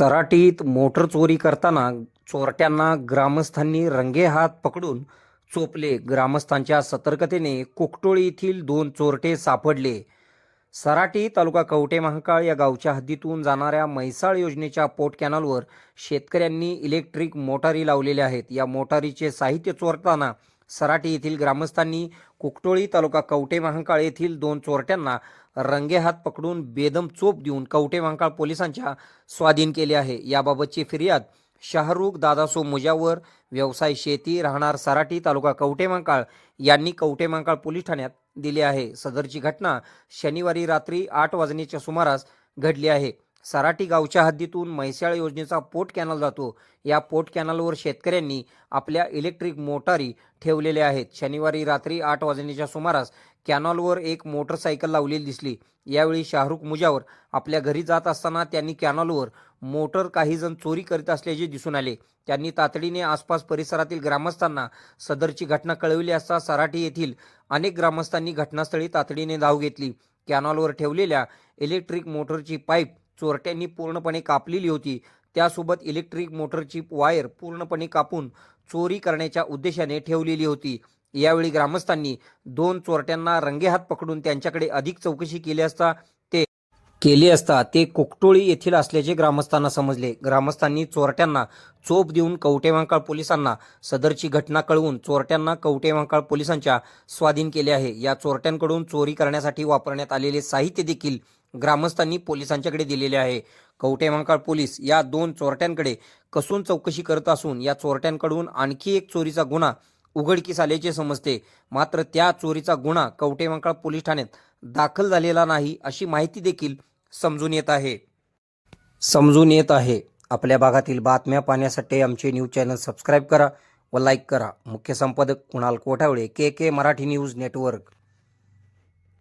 सराटीत motor चोरी करताना चोरट्यांना ग्रामस्थांनी रंगेहात पकडून चोपले. ग्रामस्थांच्या सतर्कतेने कुकटोळी येथील दोन चोरटे सापडले. सराटी तालुका कवटे महाकाळ या गावच्या हद्दीतून जाणाऱ्या म्हैसाळ योजनेच्या पोट कॅनलवर शेतकऱ्यांनी इलेक्ट्रिक मोटारी लावलेल्या आहेत. या मोटारीचे साहित्य चोरताना सराटी येथील ग्रामस्थांनी कुकटोळी तालुका कवटे महांकाळ येथील दोन चोरट्यांना रंगेहात पकडून बेदम चोप देऊन कवटे महांकाळ पोलिसांच्या स्वाधीन केले आहे. याबाबतची फिर्याद शाहरुख दादासो मुजावर व्यवसाय शेती राहणार सराटी तालुका कवटेमांकाळ यांनी कवटेमहांकाळ पोलीस ठाण्यात दिली आहे. सदरची घटना शनिवारी रात्री आठ वाजण्याच्या सुमारास घडली आहे. सराटी गावच्या हद्दीतून म्हैसाळ योजनेचा पोट कॅनल जातो. या पोट कॅनलवर शेतकऱ्यांनी आपल्या इलेक्ट्रिक मोटारी ठेवलेल्या आहेत. शनिवारी रात्री आठ वाजण्याच्या सुमारास कॅनॉलवर एक मोटरसायकल लावलेली दिसली. यावेळी शाहरुख मुजावर आपल्या घरी जात असताना त्यांनी कॅनॉलवर मोटर काही जण चोरी करीत असल्याचे दिसून आले. त्यांनी तातडीने आसपास परिसरातील ग्रामस्थांना सदरची घटना कळविली असता सराठी येथील अनेक ग्रामस्थांनी घटनास्थळी तातडीने धाव घेतली. कॅनॉलवर ठेवलेल्या इलेक्ट्रिक मोटरची पाईप चोरट्यांनी पूर्णपणे कापलेली होती. त्यासोबत इलेक्ट्रिक मोटरची वायर पूर्णपणे कापून चोरी करण्याच्या उद्देशाने ठेवलेली होती. यावेळी ग्रामस्थांनी दोन चोरट्यांना रंगेहात पकडून त्यांच्याकडे अधिक चौकशी केली असता ते केली असता ते कोकटोळी येथील असल्याचे ग्रामस्थांना समजले. ग्रामस्थांनी चोरट्यांना चोप देऊन कवटेमांकाळ पोलिसांना सदरची घटना कळवून चोरट्यांना कवटेमांकाळ पोलिसांच्या स्वाधीन केले आहे. या चोरट्यांकडून चोरी करण्यासाठी वापरण्यात आलेले साहित्य देखील ग्रामस्थांनी पोलिसांच्याकडे दिलेले आहे. कवटेमांकाळ पोलीस या दोन चोरट्यांकडे कसून चौकशी करत असून या चोरट्यांकडून आणखी एक चोरीचा गुन्हा उघडकीस आल्याचे समजते. मात्र त्या चोरीचा गुन्हा कवटेमांकाळ पोलीस ठाण्यात दाखल झालेला नाही अशी माहिती देखील समजून येत आहे. समजून येत आहे. आपल्या भागातील बातम्या पाहण्यासाठी आमचे न्यूज चॅनल सबस्क्राईब करा व लाईक करा. मुख्य संपादक Kunal Kothawale K K Marathi news network.